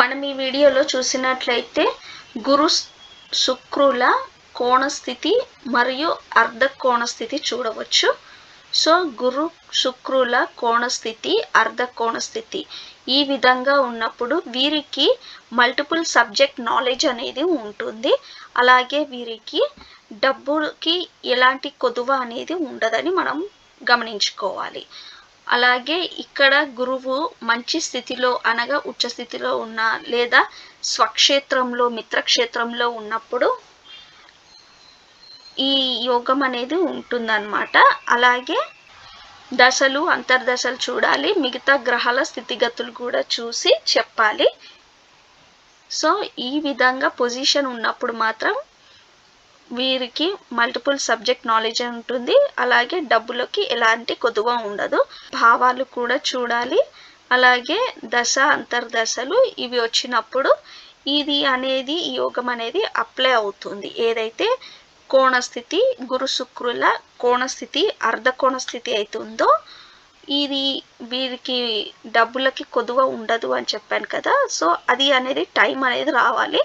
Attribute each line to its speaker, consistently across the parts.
Speaker 1: మనం ఈ వీడియోలో చూసినట్లయితే గురు శుక్రుల కోణస్థితి మరియు అర్ధ చూడవచ్చు. సో గురు శుక్రుల కోణస్థితి అర్ధకోణస్థితి అర్ధ ఈ విధంగా ఉన్నప్పుడు వీరికి మల్టిపుల్ సబ్జెక్ట్ నాలెడ్జ్ అనేది ఉంటుంది. అలాగే వీరికి డబ్బుకి ఎలాంటి కొదువ అనేది ఉండదని మనం గమనించుకోవాలి. అలాగే ఇక్కడ గురువు మంచి స్థితిలో అనగా ఉచ్చ స్థితిలో ఉన్న లేదా స్వక్షేత్రంలో మిత్రక్షేత్రంలో ఉన్నప్పుడు ఈ యోగం అనేది ఉంటుందన్నమాట. అలాగే దశలు అంతర్దశలు చూడాలి. మిగతా గ్రహాల స్థితిగతులు కూడా చూసి చెప్పాలి. సో ఈ విధంగా పొజిషన్ ఉన్నప్పుడు మాత్రం వీరికి మల్టిపుల్ సబ్జెక్ట్ నాలెడ్జ్ ఉంటుంది. అలాగే డబ్బులకి ఎలాంటి కొదువ ఉండదు. భావాలు కూడా చూడాలి. అలాగే దశ అంతర్దశలు ఇవి వచ్చినప్పుడు ఇది అనేది యోగం అనేది అప్లై అవుతుంది. ఏదైతే కోణస్థితి గురు శుక్రుల కోణస్థితి అర్ధ కోణస్థితి అవుతుందో ఇది వీరికి డబ్బులకి కొదువ ఉండదు అని చెప్పాను కదా. సో అది అనేది టైం అనేది రావాలి.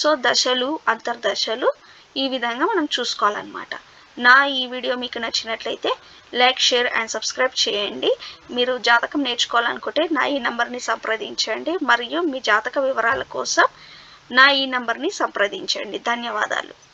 Speaker 1: సో దశలు అంతర్దశలు ఈ విధంగా మనం చూసుకోవాలన్నమాట. నా ఈ వీడియో మీకు నచ్చినట్లయితే లైక్ షేర్ అండ్ సబ్స్క్రైబ్ చేయండి. మీరు జాతకం నేర్చుకోవాలనుకుంటే నా ఈ నంబర్ని సంప్రదించండి. మరియు మీ జాతక వివరాల కోసం నా ఈ నంబర్ని సంప్రదించండి. ధన్యవాదాలు.